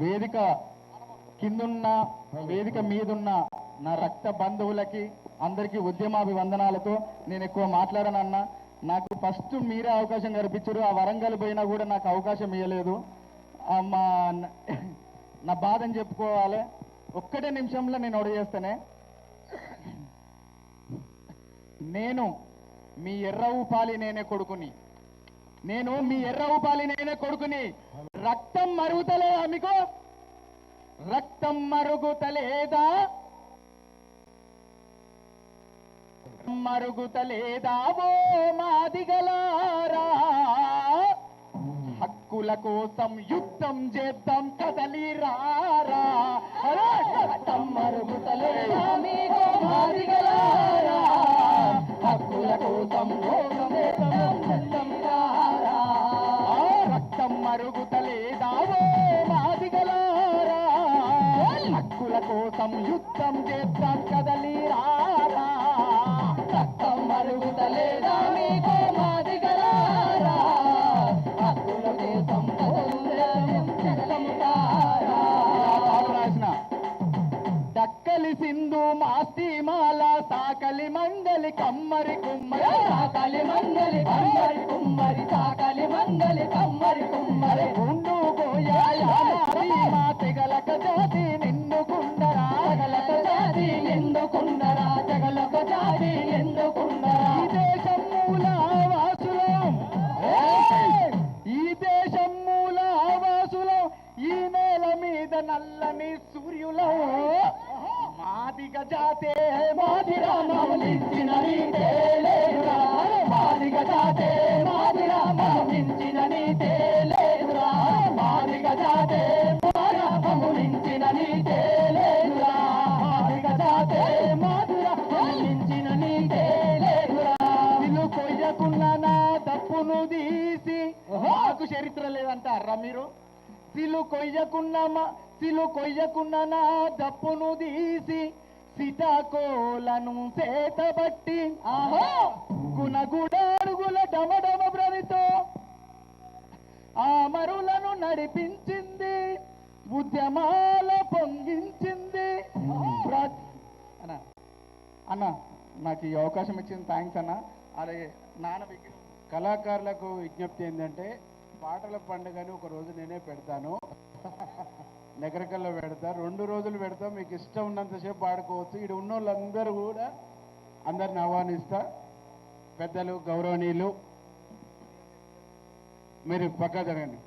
వేదిక కిందున్న వేదిక మీదున్న నా రక్త బంధువులకి అందరికీ ఉద్యమాభివందనాలతో నేను ఎక్కువ మాట్లాడనన్నా. నాకు ఫస్ట్ మీరే అవకాశం కల్పించారు. ఆ వరంగల్ పోయినా కూడా నాకు అవకాశం ఇవ్వలేదు మా నా బాధని చెప్పుకోవాలి. ఒక్కటే నిమిషంలో నేను ఒడగేస్తానే నేను మీ ఎర్ర ఉపాలి నేనే కొడుకుని. నేను మీ ఎర్ర ఉపాలి నేనే కొడుకుని. రక్తం మరుగుతలేదా మీకు రక్తం మరుగుతలేదా? మరుగుతలేదా ఓ మాదిగలారా హక్కుల కోసం యుద్ధం చేద్దాం కదలి రారా రక్తం మరుగుతలేదా మాదిగలారా హక్కుల కోసం యుద్ధం చేద్దాం కదలి రారా. రక్తం మరుగుతలేదా? యుద్ధం చేద్దాం కదలి రారా రక్తం మరుగుతలేదా మీకు మాదిగలారా హక్కుల. రాసిన దక్కలి సింధు మాస్తి మాల సాకలి మంగలి కమ్మరి కుమ్మరి సాకలి మంగలి సూర్యులే. మాదిగ జాతే మాదిరా మమలించిన నీతే. లేదురా మాదిగ జాతే మాదిరా మమలించిన నీతే. లేదురా మాదిగ జాతే నీతే. లేదురా మాదిగ జాతే నీతే. లేదురా నిన్ను నా తప్పును తీసి. చరిత్ర లేదంటారా మీరు? సిలు కొయ్యకున్న పక్షులు కొయ్యకున్న నా దప్పును తీసి సీతాకోలను చేతబట్టి ఆహో! గుణగుడాడుగుల డమడమ బ్రనితో ఆ మరులను నడిపించింది ఉద్యమాల పొంగించింది. అన్న అన్న నాకు ఈ అవకాశం ఇచ్చిన థ్యాంక్స్ అన్న. అలాగే నాన్న విగ్రహం కళాకారులకు విజ్ఞప్తి ఏంటంటే పాటల పండుగని ఒక రోజు నేనే పెడతాను. నగరకల్లో పెడతా. రెండు రోజులు పెడతా. మీకు ఇష్టం ఉన్నంతసేపు ఆడుకోవచ్చు. ఇక్కడ ఉన్న వాళ్ళందరూ కూడా అందరిని ఆహ్వానిస్తా. పెద్దలు గౌరవనీయులు మీరు పక్క జరగండి.